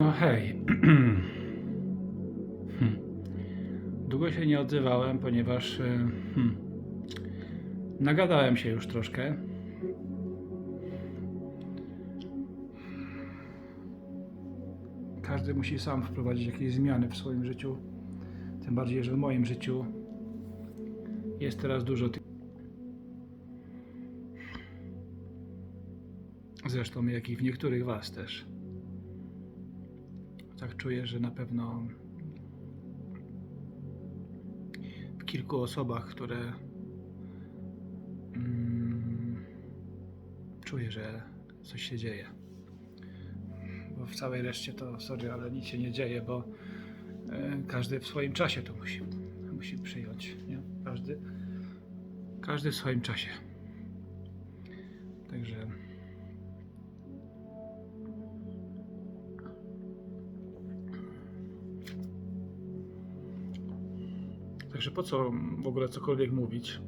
No hej. Hmm. Długo się nie odzywałem, ponieważ e, hmm, nagadałem się już troszkę. Każdy musi sam wprowadzić jakieś zmiany w swoim życiu. Tym bardziej, że w moim życiu jest teraz dużo tych. Zresztą, jak i w niektórych Was też. Tak czuję, że na pewno w kilku osobach, które mm, czuję, że coś się dzieje. Bo w całej reszcie to, sorry, ale nic się nie dzieje, bo e, każdy w swoim czasie to musi, musi przyjąć. Nie? Każdy, każdy w swoim czasie. Także. Także po co w ogóle cokolwiek mówić?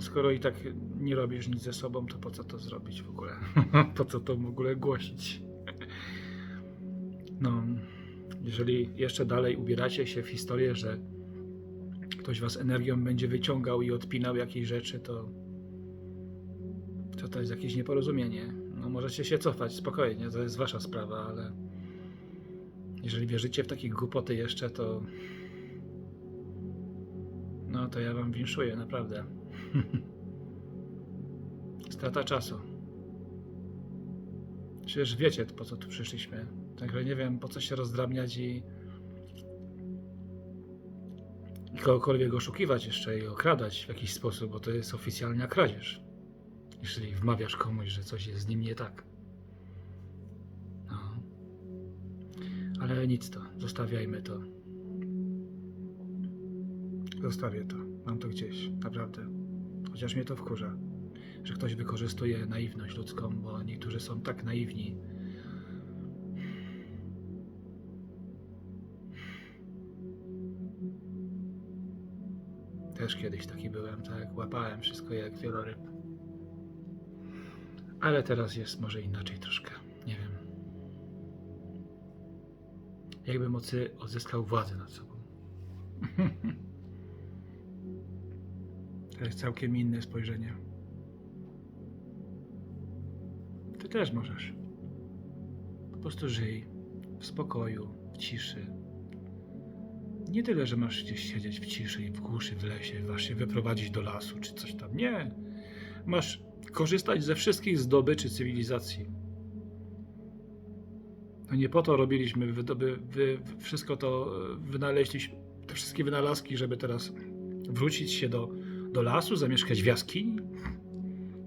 Skoro i tak nie robisz nic ze sobą, to po co to zrobić w ogóle? po co to w ogóle głosić? no, jeżeli jeszcze dalej ubieracie się w historię, że ktoś was energią będzie wyciągał i odpinał jakieś rzeczy, to to, to jest jakieś nieporozumienie. No, możecie się cofać spokojnie, to jest wasza sprawa, ale jeżeli wierzycie w takie głupoty jeszcze, to no to ja wam winszuję, naprawdę. Strata czasu. Przecież wiecie, po co tu przyszliśmy. Także nie wiem, po co się rozdrabniać i, i kogokolwiek oszukiwać jeszcze i okradać w jakiś sposób, bo to jest oficjalna kradzież. Jeżeli wmawiasz komuś, że coś jest z nim nie tak. No. Ale nic to, zostawiajmy to. Zostawię to. Mam to gdzieś, naprawdę. Chociaż mnie to wkurza, że ktoś wykorzystuje naiwność ludzką, bo niektórzy są tak naiwni. Też kiedyś taki byłem, tak? Łapałem wszystko jak wieloryb. Ale teraz jest może inaczej troszkę. Nie wiem. Jakbym ocy- odzyskał władzę nad sobą. To jest całkiem inne spojrzenie. Ty też możesz. Po prostu żyj w spokoju, w ciszy. Nie tyle, że masz gdzieś siedzieć w ciszy i w głuszy, w lesie, masz się wyprowadzić do lasu czy coś tam. Nie. Masz korzystać ze wszystkich zdobyczy cywilizacji. No nie po to robiliśmy, wydoby, wy, wszystko to e, wynaleźliśmy, te wszystkie wynalazki, żeby teraz wrócić się do, do lasu, zamieszkać w jaskini?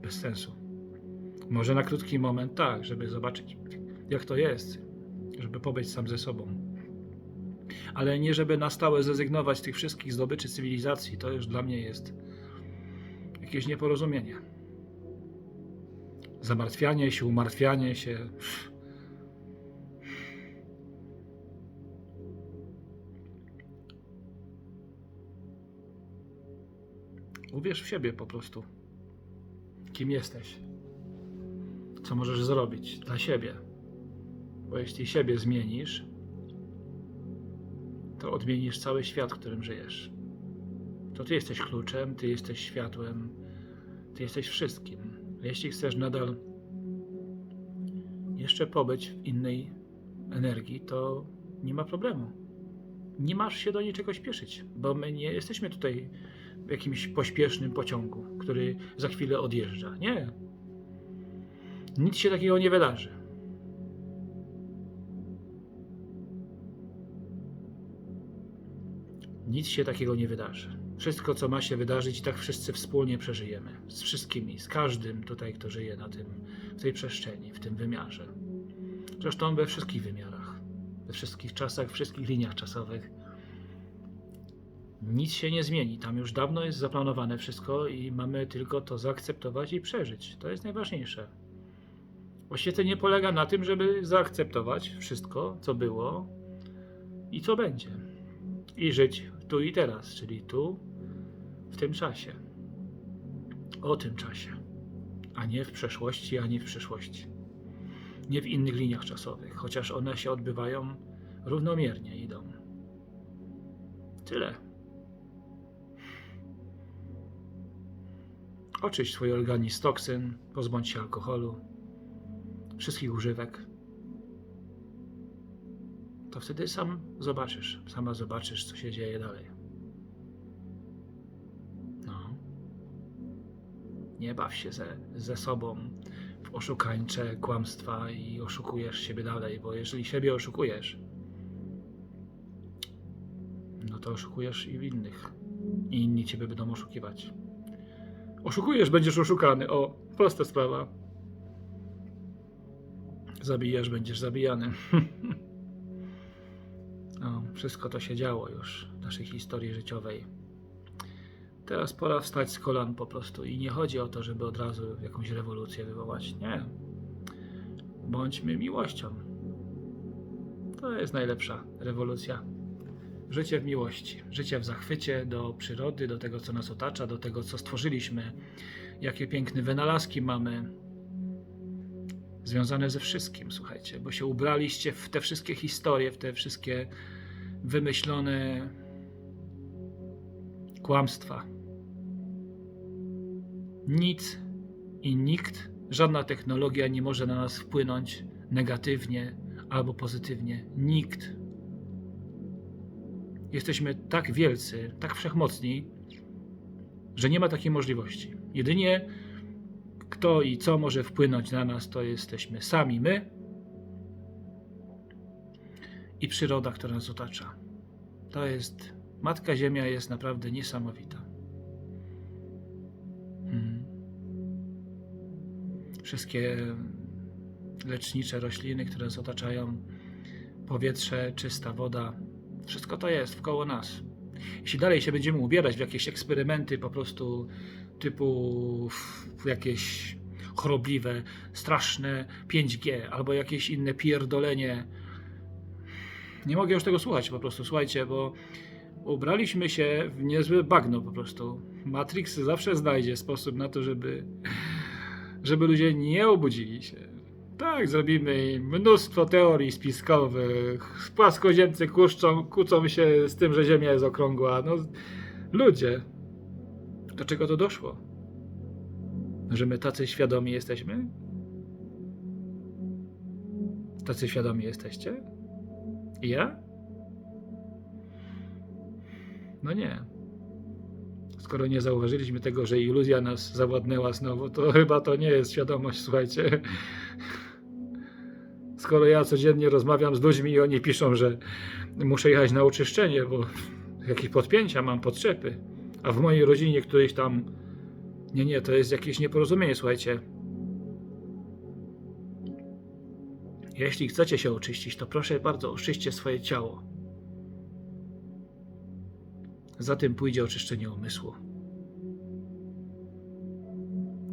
Bez sensu. Może na krótki moment tak, żeby zobaczyć, jak to jest, żeby pobyć sam ze sobą. Ale nie, żeby na stałe zrezygnować z tych wszystkich zdobyczy cywilizacji. To już dla mnie jest jakieś nieporozumienie. Zamartwianie się, umartwianie się. Uwierz w siebie po prostu. Kim jesteś? Co możesz zrobić dla siebie? Bo jeśli siebie zmienisz, to odmienisz cały świat, w którym żyjesz. To ty jesteś kluczem, ty jesteś światłem, ty jesteś wszystkim. Jeśli chcesz nadal jeszcze pobyć w innej energii, to nie ma problemu. Nie masz się do niczego śpieszyć, bo my nie jesteśmy tutaj w jakimś pośpiesznym pociągu, który za chwilę odjeżdża. Nie. Nic się takiego nie wydarzy. Nic się takiego nie wydarzy. Wszystko, co ma się wydarzyć, tak wszyscy wspólnie przeżyjemy. Z wszystkimi, z każdym tutaj, kto żyje na tym, w tej przestrzeni, w tym wymiarze. Zresztą we wszystkich wymiarach, we wszystkich czasach, wszystkich liniach czasowych. Nic się nie zmieni. Tam już dawno jest zaplanowane wszystko i mamy tylko to zaakceptować i przeżyć. To jest najważniejsze. Oświecenie polega na tym, żeby zaakceptować wszystko, co było i co będzie. I żyć tu i teraz, czyli tu, w tym czasie. O tym czasie. A nie w przeszłości, ani w przyszłości. nie w innych liniach czasowych, chociaż one się odbywają równomiernie, idą. Tyle. Oczyść swój organizm z toksyn, pozbądź się alkoholu, wszystkich używek. To wtedy sam zobaczysz, sama zobaczysz, co się dzieje dalej. No. Nie baw się ze, ze sobą w oszukańcze kłamstwa i oszukujesz siebie dalej, bo jeżeli siebie oszukujesz, no to oszukujesz i innych. I inni ciebie będą oszukiwać. Oszukujesz, będziesz oszukany. O, prosta sprawa. Zabijasz, będziesz zabijany. o, wszystko to się działo już w naszej historii życiowej. Teraz pora wstać z kolan po prostu. I nie chodzi o to, żeby od razu jakąś rewolucję wywołać. Nie. Bądźmy miłością. To jest najlepsza rewolucja. Życie w miłości, życie w zachwycie do przyrody, do tego, co nas otacza, do tego, co stworzyliśmy, jakie piękne wynalazki mamy, związane ze wszystkim, słuchajcie, bo się ubraliście w te wszystkie historie, w te wszystkie wymyślone kłamstwa. Nic i nikt, żadna technologia nie może na nas wpłynąć negatywnie albo pozytywnie. Nikt. Jesteśmy tak wielcy, tak wszechmocni, że nie ma takiej możliwości. Jedynie kto i co może wpłynąć na nas, to jesteśmy sami my i przyroda, która nas otacza. To jest, Matka Ziemia jest naprawdę niesamowita. Hmm. Wszystkie lecznicze rośliny, które nas otaczają, powietrze, czysta woda, wszystko to jest wkoło nas. Jeśli dalej się będziemy ubierać w jakieś eksperymenty po prostu typu jakieś chorobliwe, straszne 5G albo jakieś inne pierdolenie, nie mogę już tego słuchać po prostu, słuchajcie, bo ubraliśmy się w niezłe bagno po prostu. Matrix zawsze znajdzie sposób na to, żeby, żeby ludzie nie obudzili się. Tak, zrobimy im mnóstwo teorii spiskowych. Płaskoziemcy kłócą, kłócą się z tym, że Ziemia jest okrągła. No, ludzie, do czego to doszło? Że my tacy świadomi jesteśmy? Tacy świadomi jesteście? I ja? No nie. Skoro nie zauważyliśmy tego, że iluzja nas zawładnęła znowu, to chyba to nie jest świadomość, słuchajcie. Skoro ja codziennie rozmawiam z ludźmi i oni piszą, że muszę jechać na oczyszczenie, bo jakieś podpięcia mam, potrzepy, a w mojej rodzinie któryś tam. Nie, nie, to jest jakieś nieporozumienie, słuchajcie. Jeśli chcecie się oczyścić, to proszę bardzo, oczyśćcie swoje ciało. Za tym pójdzie oczyszczenie umysłu.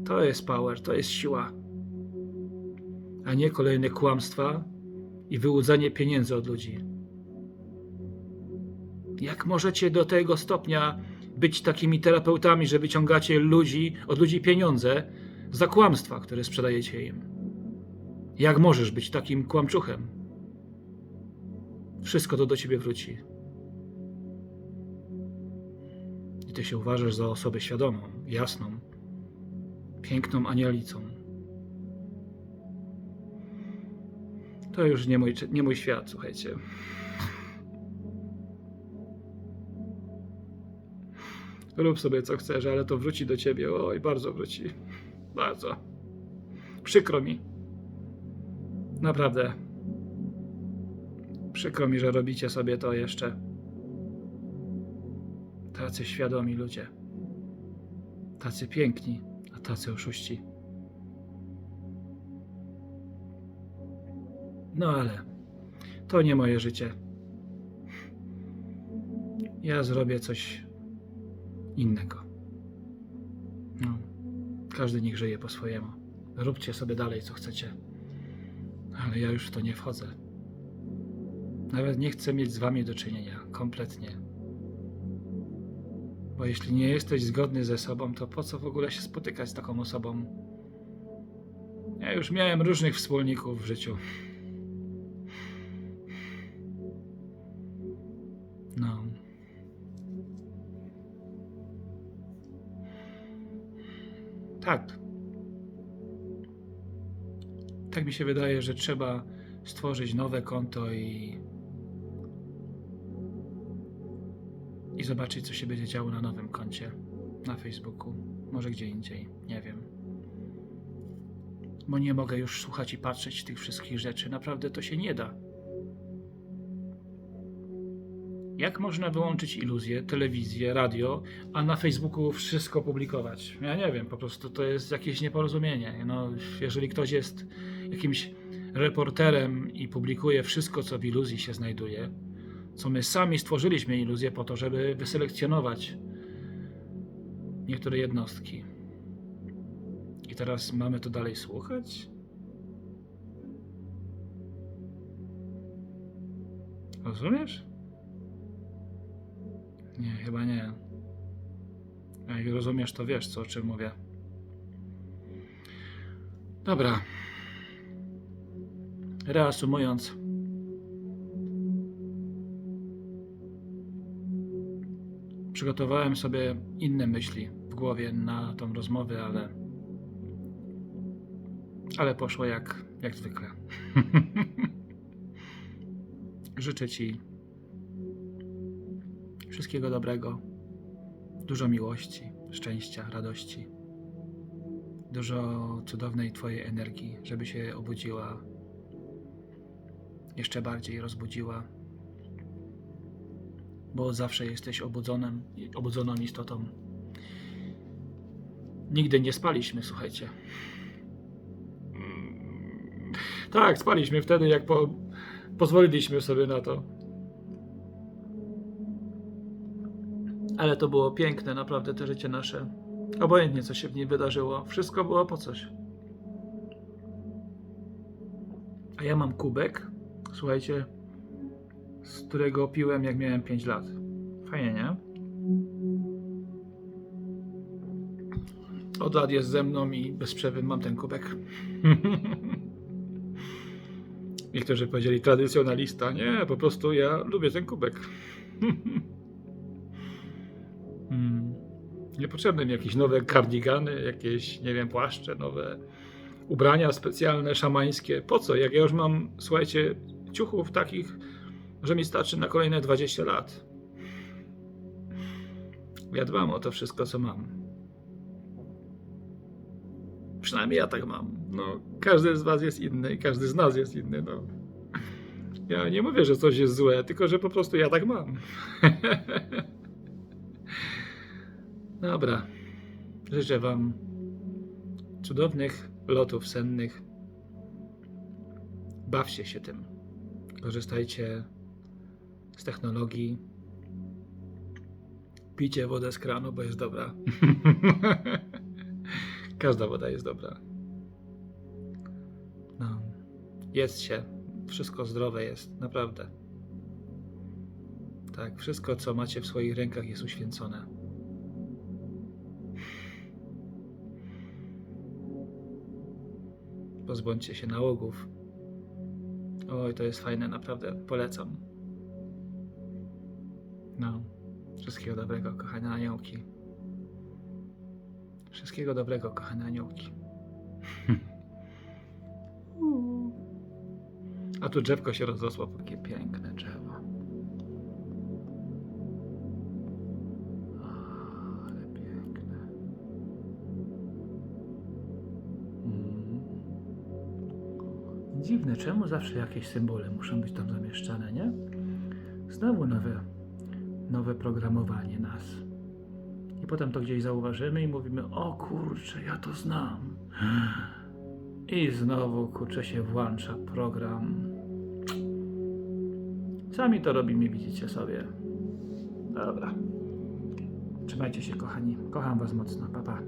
To jest power, to jest siła, a nie kolejne kłamstwa i wyłudzanie pieniędzy od ludzi. Jak możecie do tego stopnia być takimi terapeutami, że wyciągacie ludzi, od ludzi pieniądze za kłamstwa, które sprzedajecie im? Jak możesz być takim kłamczuchem? Wszystko to do ciebie wróci. I ty się uważasz za osobę świadomą, jasną, piękną anielicą. To już nie mój, nie mój świat, słuchajcie. Rób sobie co chcesz, ale to wróci do ciebie. Oj, bardzo wróci. Bardzo. Przykro mi. Naprawdę. Przykro mi, że robicie sobie to jeszcze. Tacy świadomi ludzie. Tacy piękni, a tacy oszuści. No ale to nie moje życie. Ja zrobię coś innego. No, każdy niech żyje po swojemu. Róbcie sobie dalej, co chcecie. Ale ja już w to nie wchodzę. Nawet nie chcę mieć z wami do czynienia. Kompletnie. Bo jeśli nie jesteś zgodny ze sobą, to po co w ogóle się spotykać z taką osobą? Ja już miałem różnych wspólników w życiu. Tak. Tak mi się wydaje, że trzeba stworzyć nowe konto i. i zobaczyć, co się będzie działo na nowym koncie. Na Facebooku, może gdzie indziej, nie wiem. Bo nie mogę już słuchać i patrzeć tych wszystkich rzeczy. Naprawdę to się nie da. Jak można wyłączyć iluzję, telewizję, radio, a na Facebooku wszystko publikować? Ja nie wiem, po prostu to jest jakieś nieporozumienie. No, jeżeli ktoś jest jakimś reporterem i publikuje wszystko, co w iluzji się znajduje, co my sami stworzyliśmy iluzję po to, żeby wyselekcjonować niektóre jednostki. I teraz mamy to dalej słuchać? Rozumiesz? Nie, chyba nie. Jak rozumiesz, to wiesz, co o czym mówię. Dobra. Reasumując. Przygotowałem sobie inne myśli w głowie na tą rozmowę, ale. Ale poszło jak, jak zwykle. Życzę Ci wszystkiego dobrego, dużo miłości, szczęścia, radości, dużo cudownej Twojej energii, żeby się obudziła, jeszcze bardziej rozbudziła, bo zawsze jesteś obudzonym, obudzoną istotą. Nigdy nie spaliśmy, słuchajcie. Tak, spaliśmy wtedy, jak po, pozwoliliśmy sobie na to. Ale to było piękne, naprawdę, to życie nasze. Obojętnie, co się w nim wydarzyło, wszystko było po coś. A ja mam kubek, słuchajcie, z którego piłem, jak miałem 5 lat. Fajnie, nie? Od lat jest ze mną i bez przerwy mam ten kubek. Niektórzy powiedzieli tradycjonalista. Nie, po prostu ja lubię ten kubek. Niepotrzebne mi jakieś nowe kardigany, jakieś, nie wiem, płaszcze, nowe ubrania specjalne, szamańskie. Po co? Jak ja już mam, słuchajcie, ciuchów takich, że mi starczy na kolejne 20 lat. Ja dbam o to wszystko, co mam. Przynajmniej ja tak mam. No, każdy z was jest inny i każdy z nas jest inny. No. Ja nie mówię, że coś jest złe, tylko że po prostu ja tak mam. Dobra. Życzę Wam cudownych lotów sennych. Bawcie się tym. Korzystajcie z technologii. Pijcie wodę z kranu, bo jest dobra. Każda woda jest dobra. No. Jest się. Wszystko zdrowe jest, naprawdę. Tak, wszystko, co macie w swoich rękach, jest uświęcone. Pozbądźcie się nałogów. Oj, to jest fajne, naprawdę. Polecam. No. Wszystkiego dobrego, kochane aniołki. Wszystkiego dobrego, kochane aniołki. A tu drzewko się rozrosło. Takie piękne drzewo. Dziwne, czemu zawsze jakieś symbole muszą być tam zamieszczane, nie? Znowu nowe, nowe programowanie nas. I potem to gdzieś zauważymy i mówimy, o kurczę, ja to znam. I znowu, kurczę, się włącza program. Sami to robimy, widzicie sobie. Dobra. Trzymajcie się, kochani. Kocham was mocno. Pa, pa.